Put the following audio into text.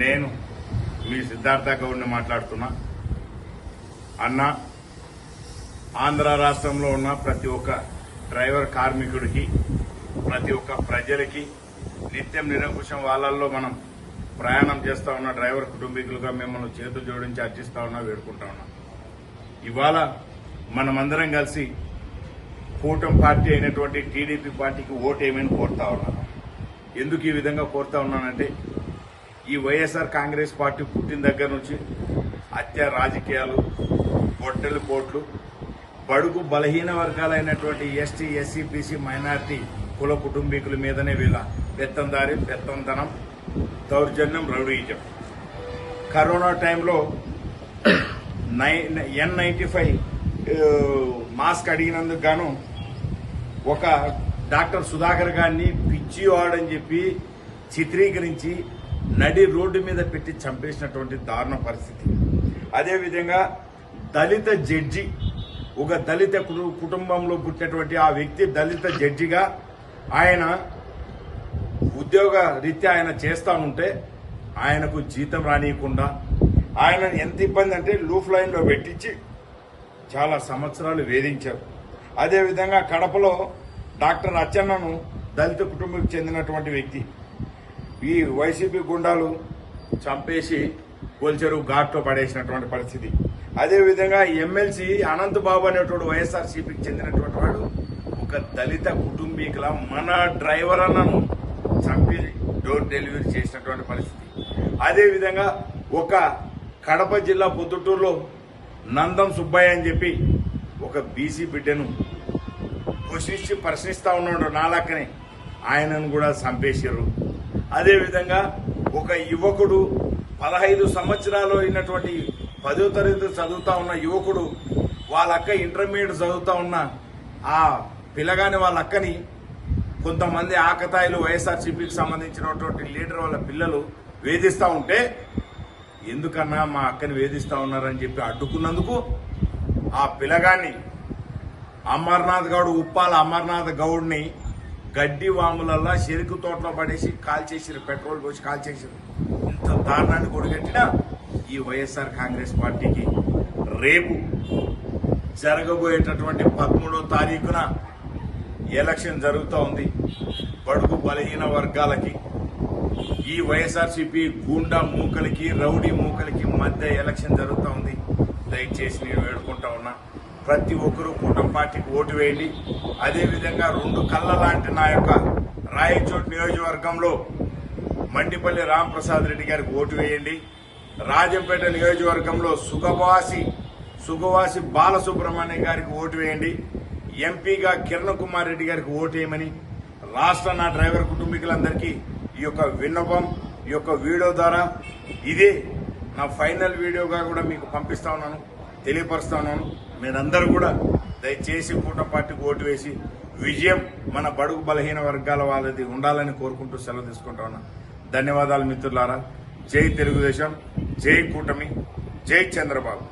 నేను మీ సిద్ధార్థ గౌడ్ని మాట్లాడుతున్నా. అన్న ఆంధ్ర రాష్ట్రంలో ఉన్న ప్రతి ఒక్క డ్రైవర్ కార్మికుడికి ప్రతి ఒక్క ప్రజలకి నిత్యం నిరంకుశం వాళ్ళల్లో మనం ప్రయాణం చేస్తా ఉన్న డ్రైవర్ కుటుంబీకులుగా మిమ్మల్ని చేతులు జోడించి అర్చిస్తా ఉన్నా వేడుకుంటా ఉన్నా. ఇవాళ మనమందరం కలిసి కూటమి పార్టీ అయినటువంటి టీడీపీ పార్టీకి ఓటేయమని కోరుతా ఉన్నాను. ఎందుకు ఈ విధంగా కోరుతా ఉన్నానంటే ఈ వైఎస్ఆర్ కాంగ్రెస్ పార్టీ పుట్టిన దగ్గర నుంచి హత్య రాజకీయాలు గొడ్డలి పోట్లు బడుగు బలహీన వర్గాలైనటువంటి ఎస్టీ ఎస్సీ బీసీ మైనార్టీ కుల కుటుంబీకుల మీదనే వీళ్ళ పెత్తందారి పెత్తందనం దౌర్జన్యం రౌడీజం. కరోనా టైంలో nine N ninety five mask అడిగినందుకు గాను ఒక డాక్టర్ సుధాకర్ గారిని పిచ్చివాడని చెప్పి చిత్రీకరించి నడి రోడ్డు మీద పెట్టి చంపేసినటువంటి దారుణ పరిస్థితి. అదేవిధంగా దళిత జడ్జి ఒక దళిత కుటు- కుటుంబంలో పుట్టినటువంటి ఆ వ్యక్తి దళిత జడ్జిగా ఆయన ఉద్యోగ రీత్యా ఆయన చేస్తా ఉంటే ఆయనకు జీతం రానియకుండా ఆయన ఎంత ఇబ్బంది అంటే లూఫ్ లైన్లో పెట్టించి చాలా సంవత్సరాలు వేధించారు. అదేవిధంగా కడపలో డాక్టర్ అచ్చన్నను దళిత కుటుంబకు చెందినటువంటి వ్యక్తి ఈ వైసీపీ గుండాలు చంపేసి కోల్చెరు ఘాట్లో పడేసినటువంటి పరిస్థితి. అదేవిధంగా ఎమ్మెల్సీ అనంత్ బాబు అనేటువంటి వైఎస్ఆర్సీపీకి చెందినటువంటి వాడు ఒక దళిత కుటుంబీకుల మన డ్రైవర్ అన్నను చంపి డోర్ డెలివరీ చేసినటువంటి పరిస్థితి. అదేవిధంగా ఒక కడప జిల్లా పొద్దుటూరులో నందం సుబ్బయ్య అని చెప్పి ఒక బీసీ బిడ్డను పోషించి ప్రశ్నిస్తూ ఉన్నాడు నాలక్కనే. ఆయనను కూడా చంపేశారు. అదేవిధంగా ఒక యువకుడు పదహైదు సంవత్సరాలు అయినటువంటి పదో తరగతి చదువుతా ఉన్న యువకుడు వాళ్ళ అక్క ఇంటర్మీడియట్ చదువుతా ఉన్న ఆ పిల్లగాని వాళ్ళ అక్కని కొంతమంది ఆకతాయిలు వైఎస్ఆర్సీపీకి సంబంధించినటువంటి లీడర్ వాళ్ళ పిల్లలు వేధిస్తూ ఉంటే ఎందుకన్నా మా అక్కని వేధిస్తూ ఉన్నారని చెప్పి అడ్డుకున్నందుకు ఆ పిల్లగాన్ని అమర్నాథ్ గౌడ్ ఉప్పాల అమర్నాథ్ గౌడ్ని గడ్డి వాములల్లా చెరుకు తోటలో పడేసి కాల్చేసారు పెట్రోల్ పోసి కాల్చేసారు ఇంత దారుణాన్ని కొడిగట్టిన ఈ వైఎస్ఆర్ కాంగ్రెస్ పార్టీకి రేపు జరగబోయేటటువంటి పదమూడో తారీఖున ఎలక్షన్ జరుగుతూ ఉంది. బడుగు బలహీన వర్గాలకి ఈ వైఎస్ఆర్సీపీ గూండా మూకలకి రౌడీ మూకలకి మధ్య ఎలక్షన్ జరుగుతూ ఉంది. దయచేసి నేను వేడుకుంటా ఉన్నా. ప్రతి ఒక్కరూ కూటమి పార్టీకి ఓటు వేయండి. అదేవిధంగా రెండు కళ్ళ లాంటి నా యొక్క రాయచోట్ నియోజకవర్గంలో మండిపల్లి రాంప్రసాద్ రెడ్డి గారికి ఓటు వేయండి. రాజంపేట నియోజకవర్గంలో సుఖవాసి సుఖవాసి బాలసుబ్రహ్మణ్యం గారికి ఓటు వేయండి. ఎంపీగా కిరణ్ కుమార్ రెడ్డి గారికి ఓటు వేయమని రాష్ట్ర నా డ్రైవర్ కుటుంబీకులందరికీ ఈ యొక్క విన్నపం ఈ యొక్క వీడియో ద్వారా ఇదే నా ఫైనల్ వీడియోగా కూడా మీకు పంపిస్తా ఉన్నాను తెలియపరుస్తా ఉన్నాను. మీరందరూ కూడా దయచేసి కూటమి పార్టీకి ఓటు వేసి విజయం మన బడుగు బలహీన వర్గాల వాళ్ళది ఉండాలని కోరుకుంటూ సెలవు తీసుకుంటా ఉన్నా. ధన్యవాదాలు మిత్రులారా. జై తెలుగుదేశం జై కూటమి జై చంద్రబాబు.